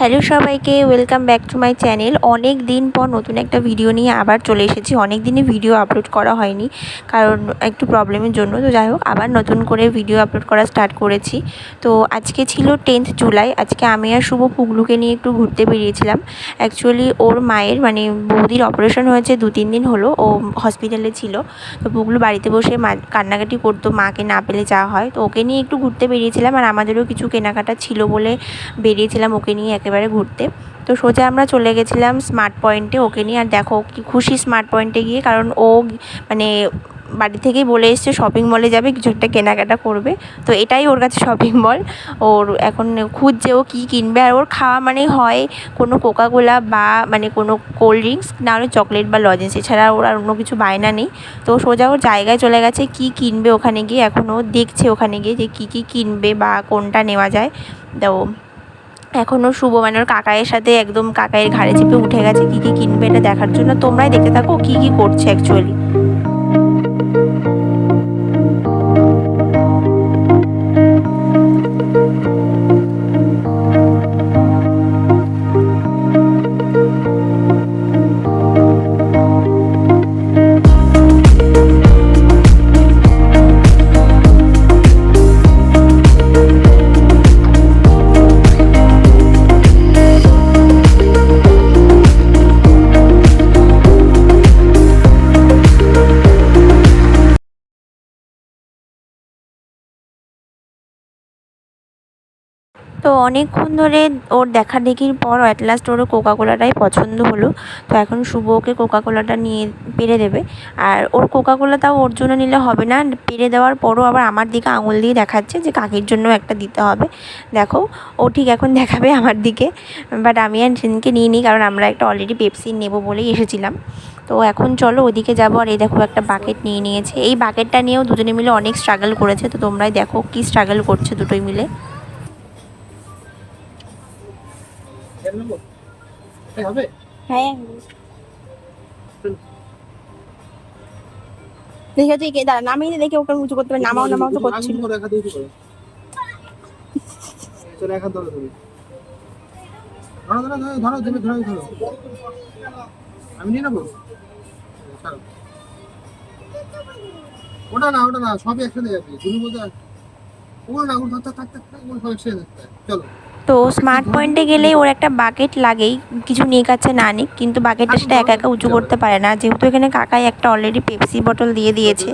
Hello সবাইকে welcome back to my channel অনেক দিন পর নতুন একটা ভিডিও নিয়ে আবার চলে এসেছি। অনেক দিনই ভিডিও আপলোড করা হয়নি, কারণ একটু প্রবলেমের জন্য। তো যাই হোক, আবার নতুন করে ভিডিও আপলোড করা স্টার্ট করেছি। তো আজকে ছিল টেন্থ জুলাই আজকে আমি আর শুভ পুগলুকে নিয়ে একটু ঘুরতে বেরিয়েছিলাম। অ্যাকচুয়ালি ওর মায়ের মানে বৌদির অপারেশন হয়েছে দু তিন দিন হলো, ও হসপিটালে ছিল। তো পুগলু বাড়িতে বসে মা, কান্নাকাটি করতো, মাকে না পেলে যাওয়া হয়। তো ওকে নিয়ে একটু ঘুরতে বেরিয়েছিলাম, আর আমাদেরও কিছু কেনাকাটা ছিল বলে বেরিয়েছিলাম ওকে নিয়ে একেবারে ঘুরতে। তো সোজা আমরা চলে গেছিলাম স্মার্ট পয়েন্টে ওকে নিয়ে। আর দেখো কি খুশি স্মার্ট পয়েন্টে গিয়ে, কারণ ও মানে বাড়ি থেকেই বলে এসছে শপিং মলে যাবে, কিছু একটা কেনাকাটা করবে। তো এটাই ওর কাছে শপিং মল ওর এখন খুঁজছে ও কী কিনবে। আর ওর খাওয়া মানে হয় কোনো কোকাকোলা বা মানে কোনো কোল্ড ড্রিঙ্কস না হলে চকলেট বা লজেন্স এছাড়া ওর আর অন্য কিছু বায়না নেই। তো সোজা ওর জায়গায় চলে গেছে, কী কিনবে ওখানে গিয়ে। এখন ও দেখছে ওখানে গিয়ে যে কী কী কিনবে বা কোনটা নেওয়া যায়। তো এখনও শুভ মানে ওর কাকায়ের সাথে একদম কাকায়ের ঘাড়ে চেপে উঠে গেছে, কী কী কিনবে এটা দেখার জন্য। তোমরাই দেখতে থাকো কী কী করছে অ্যাকচুয়ালি তো অনেকক্ষণ ধরে ওর দেখা দেখির পর অ্যাট লাস্ট ওর কোকাকোলাটাই পছন্দ হলো। তো এখন শুভ ওকে কোকাকোলাটা নিয়ে পেরে দেবে। আর ওর কোকাকোলা তাও ওর জন্য নিলে হবে না। পেরে দেওয়ার পরও আবার আমার দিকে আঙুল দিয়ে দেখাচ্ছে যে কাকির জন্য একটা দিতে হবে। দেখো, ও ঠিক এখন দেখাবে আমার দিকে। বাট আমি আর সেদিনকে নিয়ে নিই কারণ আমরা একটা অলরেডি পেপসি নেব বলেই এসেছিলাম। তো এখন চলো ওদিকে যাব আর এই দেখো একটা বাকেট নিয়ে নিয়েছে। এই বাকেটটা নিয়েও দুজনে মিলে অনেক স্ট্রাগল করেছে। তো তোমরাই দেখো কী স্ট্রাগল করছে দুটোই মিলে। হবে? হ্যাঁ। দেখি হচ্ছে দাঁড়া নামিয়ে দেখে ওকে উঁচু করতে পারে। নামাও নামাও তো করছিল আঙুল রেখা দিয়ে করো? তো রেখা ধরো তুমি। ধরো ধরো ধরো ধরো তুমি ধরো ধরো। আমি নিয়ে নেব? ছাড়ো। ওটা না ওটা না সবই একসাথে যাবে। তুমি ওগুলো না ওগুলো থাক থাক থাক থাক ওগুলো সব একসাথে থাকতে চলো। তো স্মার্ট পয়েন্টে গেলেই ওর একটা বাকেট লাগেই, কিছু নিক আছে না নিক, কিন্তু বাকেটটা সেটা একা একা উঁচু করতে পারে না। যেহেতু এখানে কাকাই একটা অলরেডি পেপসি বটল দিয়ে দিয়েছে,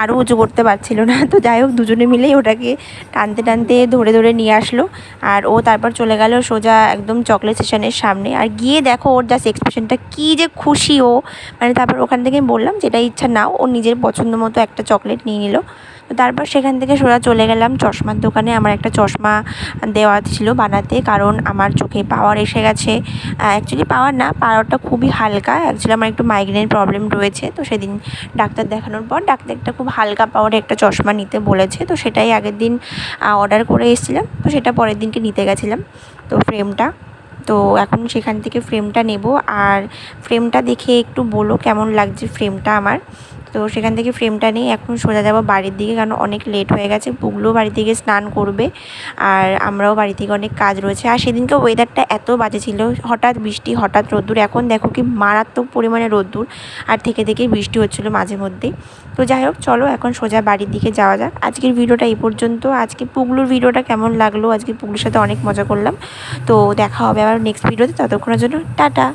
আরও উঁচু করতে পারছিল না। তো যাই হোক, দুজনে মিলেই ওটাকে টানতে টানতে ধরে ধরে নিয়ে আসলো। আর ও তারপর চলে গেল সোজা একদম চকলেট স্টেশনের সামনে। আর গিয়ে দেখো ওর জাস্ট এক্সপ্রেশনটা কী যে খুশি ও। মানে তারপর ওখান থেকে বললাম, যেটা ইচ্ছা নাও। ও নিজের পছন্দ মতো একটা চকলেট নিয়ে নিল। তারপর সেখান থেকে সোজা চলে গেলাম চশমার দোকানে। আমার একটা চশমা দেওয়া ছিল বানাতে, কারণ আমার চোখে পাওয়ার এসে গেছে। অ্যাকচুয়ালি পাওয়ার না পাওয়ারটা খুবই হালকা। অ্যাকচুয়ালি আমার একটু মাইগ্রেনের প্রবলেম রয়েছে, তো সেদিন ডাক্তার দেখানোর পর ডাক্তার একটা খুব হালকা পাওয়ারে একটা চশমা নিতে বলেছে। তো সেটাই আগের দিন অর্ডার করে এসেছিলাম। তো সেটা পরের দিনকে নিতে গেছিলাম, তো ফ্রেমটা তো এখন সেখান থেকে ফ্রেমটা নেব। আর ফ্রেমটা দেখে একটু বলো কেমন লাগছে ফ্রেমটা আমার। তো সেখান থেকে ফ্রেমটা নিয়ে এখন সোজা যাব বাড়ির দিকে কারণ অনেক লেট হয়ে গেছে। পুগলুও বাড়ি থেকে স্নান করবে আর আমরাও বাড়ি থেকে অনেক কাজ রয়েছে। আর সেদিনকে ওয়েদারটা এত বাজে ছিল, হঠাৎ বৃষ্টি, হঠাৎ রোদ্দুর। এখন দেখো কি মারাত্মক পরিমাণে রোদ্দুর আর থেকে থেকে বৃষ্টি হচ্ছিল মাঝে মধ্যেই। তো যাই হোক, চলো এখন সোজা বাড়ির দিকে যাওয়া যাক। আজকের ভিডিওটা এই পর্যন্ত। আজকে পুগলুর ভিডিওটা কেমন লাগল? আজকে পুগলুর সাথে অনেক মজা করলাম। তো দেখা হবে আবার নেক্সট ভিডিওতে ততক্ষণের জন্য টাটা।